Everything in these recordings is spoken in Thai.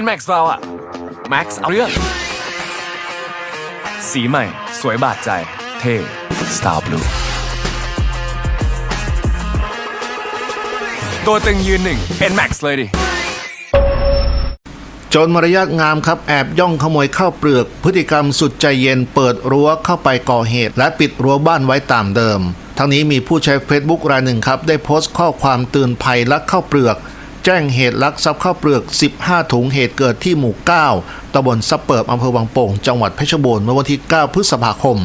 NMAX เราอะ Max เอาเรื่อง สีใหม่ สวยบาดใจ เท่ Star Blue ตัวตึงยืนหนึ่ง NMAX เลยดิ โจรมารยาทงามครับ แอบย่องขโมยข้าวเปลือก พฤติกรรมสุดใจเย็นเปิดรั้วเข้าไปก่อเหตุ และปิดรั้วบ้านไว้ตามเดิม ทั้งนี้มีผู้ใช้ Facebook รายหนึ่งครับ ได้โพสต์ข้อความเตือนภัยลักข้าวเปลือก แจ้งเหตุลักทรัพย์ข้าวเปลือก 15 ถุงเหตุเกิดที่หมู่ 9 ตำบลซับเปิบอำเภอวังโป่ง จังหวัดเพชรบูรณ์เมื่อวันที่ 9 พฤษภาคม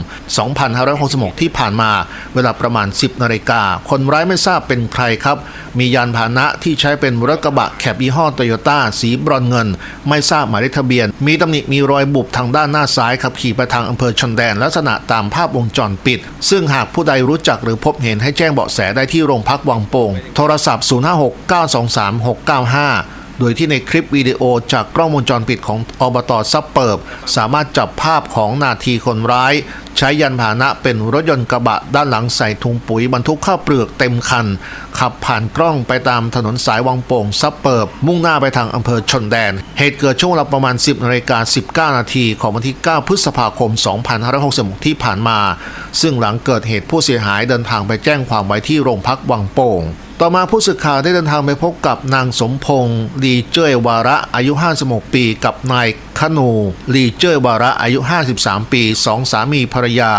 2566 ที่ผ่านมา เวลาประมาณ 10 นาฬิกา คนร้ายไม่ทราบเป็นใครครับ มียานพาหนะที่ใช้เป็นรถกระบะแคบยี่ห้อโตโยต้าสีบรอนเงิน ไม่ทราบหมายเลขทะเบียน มีตำหนิมีรอยบุบทางด้านหน้าซ้ายขับขี่ไปทางอำเภอชนแดนลักษณะตามภาพวงจรปิด ซึ่งหากผู้ใดรู้จักหรือพบเห็นให้แจ้งเบาะแสได้ที่โรงพักวังโป่ง โทรศัพท์ 056 923 695 โดยที่ในคลิปวิดีโอจากกล้องวงจรปิดของอบตซับเปิบ สามารถจับภาพของนาทีคนร้าย ใช้ยันพาหนะเป็นรถยนต์กระบะด้านหลังใส่ถุงปุ๋ยบรรทุกข้าวเปลือกเต็มคัน ขับผ่านกล้องไปตามถนนสายวังโป่งซับเปิบ มุ่งหน้าไปทางอำเภอชนแดน เหตุเกิดช่วงเวลาประมาณ 10นาฬิกา19 นาทีของวันที่ 9 พฤษภาคม 2566 ที่ผ่านมา ซึ่งหลังเกิดเหตุผู้เสียหายเดินทางไปแจ้งความไว้ที่โรงพักวังโป่งต่อมาผู้สื่อข่าวได้เดินทางไปพบกับนางสมพงษ์ลีเจ้ยวาระอายุ 56 ปี กับนายคนูลีเจ้ยวาระอายุ 53 ปีสองสามีภรรยา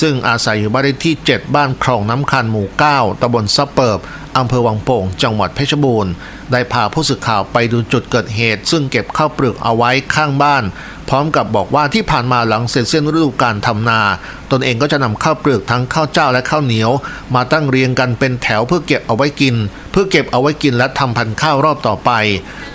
ซึ่งอาศัยอยู่บ้านเลขที่ 7 บ้านคลองน้ำคันหมู่ 9ตำบลซับเปิบอำเภอวังโป่ง จังหวัดเพชรบูรณ์ ได้พาผู้สื่อข่าวไปดูจุดเกิดเหตุ ซึ่งเก็บข้าวเปลือกเอาไว้ข้างบ้าน พร้อมกับบอกว่าที่ผ่านมาหลังเสร็จสิ้นฤดูการทำนา ตนเองก็จะนำข้าวเปลือกทั้งข้าวเจ้าและข้าวเหนียว มาตั้งเรียงกันเป็นแถวเพื่อเก็บเอาไว้กิน พื่อเก็บเอาไว้กินและทำพันธุ์ข้าวรอบต่อไป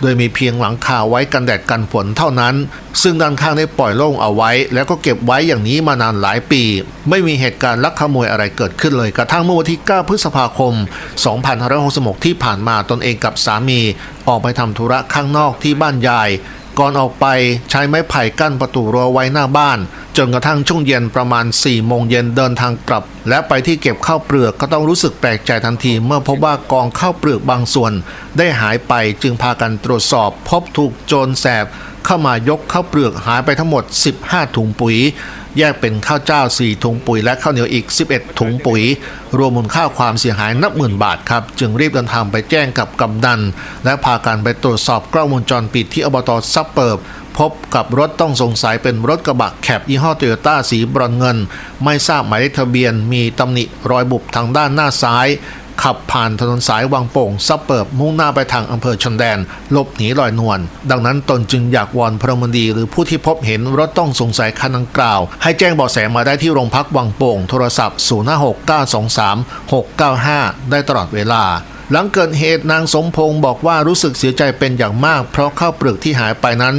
โดยมีเพียงหลังคาไว้กันแดดกันฝนเท่านั้น ซึ่งด้านข้างได้ปล่อยโล่งเอาไว้ แล้วก็เก็บไว้อย่างนี้มานานหลายปี ไม่มีเหตุการณ์ลักขโมยอะไรเกิดขึ้นเลยกระทั่งเมื่อวันที่ 9 พฤษภาคม 2566 ที่ผ่านมาตนเองกับสามี ออกไปทำธุระข้างนอกที่บ้านยาย ก่อนออกไปใช้ไม้ไผ่กั้นประตูรั้วไว้หน้าบ้าน จนกระทั่งช่วงเย็นประมาณ4โมงเย็นเดินทางกลับ และไปที่เก็บข้าวเปลือกก็ต้องรู้สึกแปลกใจทันที เมื่อพบว่ากองข้าวเปลือกบางส่วน ได้หายไปจึงพากันตรวจสอบ พบถูกโจรแสบ เข้ามายกข้าวเปลือกหายไปทั้งหมด 15 ถุงปุ๋ย แยกเป็นข้าวเจ้า 4 ถุงปุ๋ยและข้าวเหนียวอีก 11 ถุงปุ๋ย รวมมูลค่าความเสียหายนับหมื่นบาทครับ จึงรีบเดินทางไปแจ้งกับกำนัน และพากันไปตรวจสอบกล้องวงจรปิดที่อบตซับเปิบพบกับรถต้องสงสัยเป็นรถกระบะแคบยี่ห้อโตโยต้าสีบรอนเงิน ไม่ทราบหมายเลขทะเบียน มีตำหนิรอยบุบทางด้านหน้าซ้าย ขับผ่านถนนสายวังโป่งซับเปิบมุ่งหน้าไปทางอำเภอชนแดนหลบหนีลอยนวลดังนั้นตนจึงอยากวอนพลเมืองดีหรือผู้ที่พบเห็นรถต้องสงสัยคันดังกล่าว ให้แจ้งเบาะแสมาได้ที่โรงพักวังโป่งโทรศัพท์ 056-923-695 ได้ตลอดเวลาหลังเกิดเหตุนางสมพงศ์บอกว่ารู้สึกเสียใจเป็นอย่างมาก เพราะข้าวเปลือกที่หายไปนั้น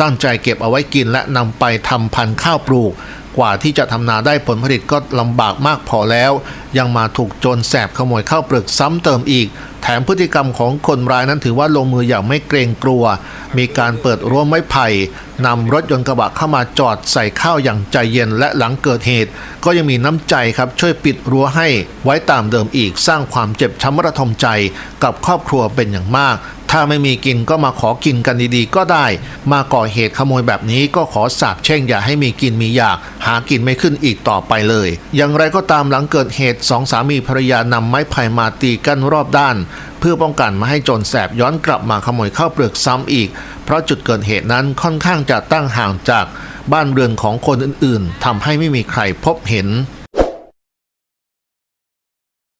ตั้งใจเก็บเอาไว้กินและนำไปทำพันธุ์ข้าวปลูก กว่าที่จะทำนาได้ผลผลิตก็ลำบากมากพอแล้ว ยังมาถูกโจรแสบขโมยข้าวเปลือกซ้ำเติมอีก แถมพฤติกรรมของคนร้ายนั้นถือว่าลงมืออย่างไม่เกรงกลัว มีการเปิดรั้วไม้ไผ่นำรถยนต์กระบะเข้ามาจอดใส่ข้าวอย่างใจเย็นและหลังเกิดเหตุ ก็ยังมีน้ำใจครับช่วยปิดรั้วให้ไว้ตามเดิมอีกสร้างความเจ็บช้ำระทมใจกับครอบครัวเป็นอย่างมาก ถ้าไม่มีกินก็มาขอกินกันดีๆ ก็ได้ มาก่อเหตุขโมยแบบนี้ก็ขอสาบแช่งอย่าให้มีกินมีอยาก หากินไม่ขึ้นอีกต่อไปเลย อย่างไรก็ตามหลังเกิดเหตุสองสามีภรรยานำไม้ไผ่มาตีกั้นรอบด้าน เพื่อป้องกันไม่ให้โจรแสบย้อนกลับมาขโมยข้าวเปลือกซ้ำอีก เพราะจุดเกิดเหตุนั้นค่อนข้างจะตั้งห่างจากบ้านเรือนของคนอื่นๆทำให้ไม่มีใครพบเห็น